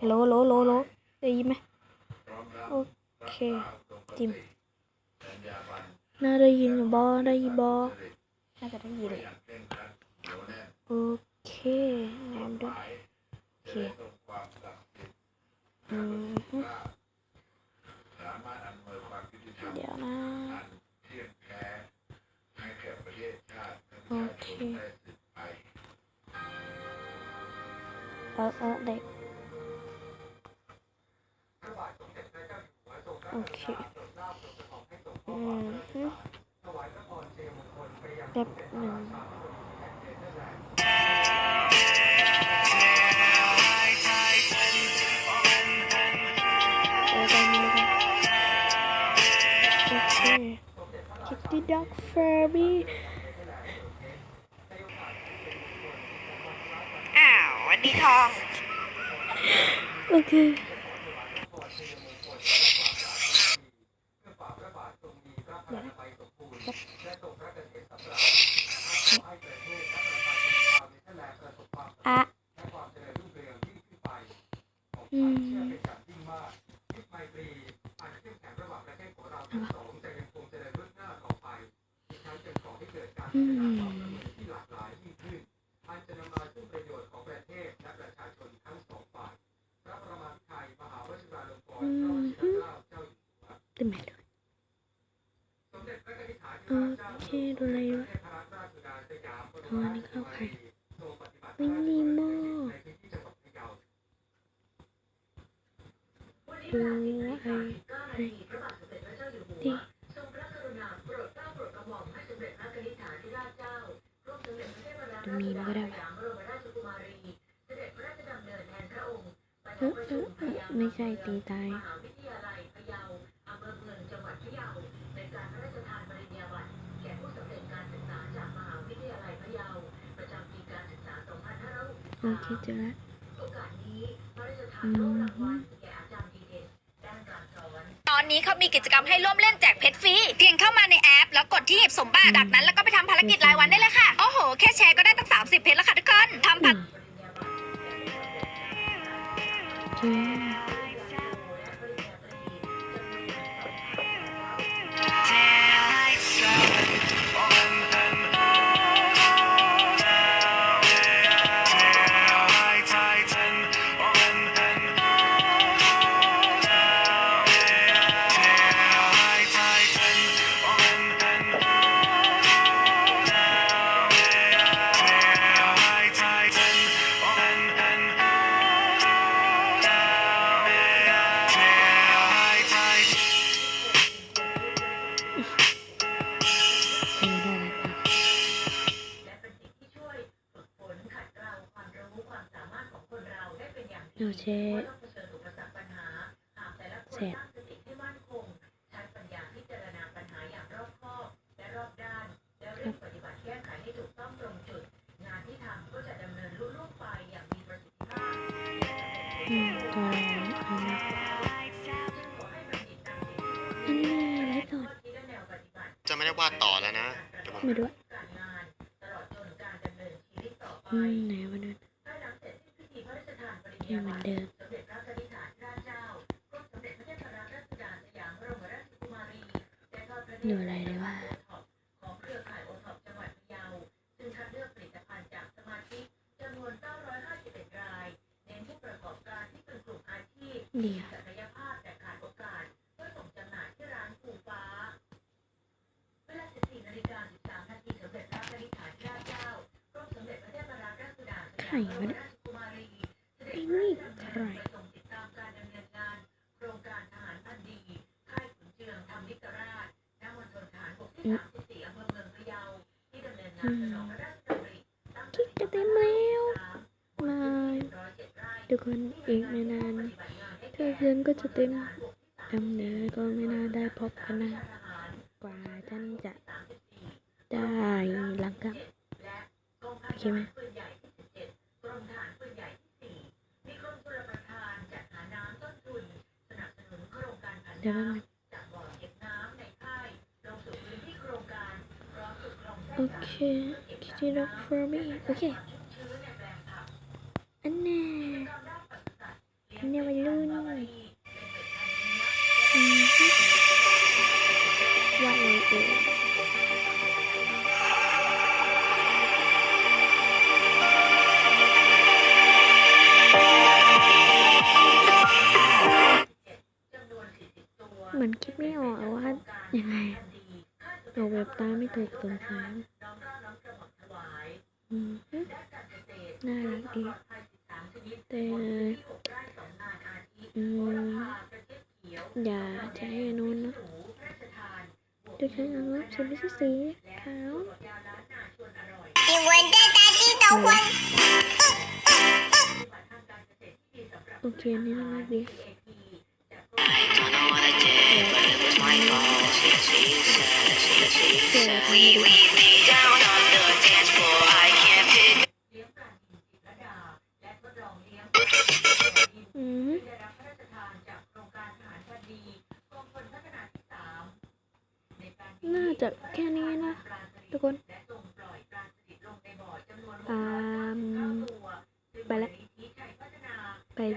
ฮัลโหลโหลโหลโหลได้ยินไหมโอเคจิมน่าได้ยินอยู่บอได้ยินบอน่าจะได้ยินโอเคแนมด้วยโอเคอืมฮึเดี๋ยวนะโอเคเออเออเด็ก โอเค อืมฮึ แป๊บหนึ่งเดี๋ยวกันเดี๋ยวกันโอเค Kitty Dog Furby อ้าววันนี้ทอง โอเค เดี๋ยวนะ อะอืมอืมอืมเต็มไปเลย โอเคดูอะไรวะอ๋อนี่เข้าใครวินนี่โมดูไอ้ไอดีดูมีมก็ได้ปะออเออเออไม่ใช่ตีตาย โอเคเจอแล้วอืมตอนนี้เขามีกิจกรรมให้ร่วมเล่นแจกเพชรฟรีเพียงเข้ามาในแอป แล้วกดที่หยิบสมบัติดักนั้น แล้วก็ไปทำภารกิจรายวัน โอเคเสร็จอืมตัวอะไรเนี่ยอันนี้อันนี้ไรสดจะไม่ได้วาดต่อแล้วนะเดี๋ยวผมไม่รู้อะอืมไหนวะนั่ ยังเหมือนเดิมดูอะไรดีว่าเดี๋ยวใครวะเนี่ยไอ้นี่ใค รอืมอืมคิดจะเต็มแล้วมาทุกคนอีกไม่นานเธอเพื่อนก็จะเต็มดำเนินก็ไม่น่าได้พบกันนะ กว่าท่านจะได้หลังกับโอเคไหม เดี๋ยวนะโอเค Kitty dog for me โอเคอันแน่อันนี้วัยรุ่นอืมวาดเลยเอง เหมือนคิดไม่ออกว่ายังไงออกแบบตาไม่ถูกสงสารน่ารักดีแต่อย่าใช้อันนู้นนะจะใช้อันนู้นสีไม่ใช่สีขาวโอเคอันนี่น่ารักดี น่าจะแค่นี้นะ ทุกคนอ่า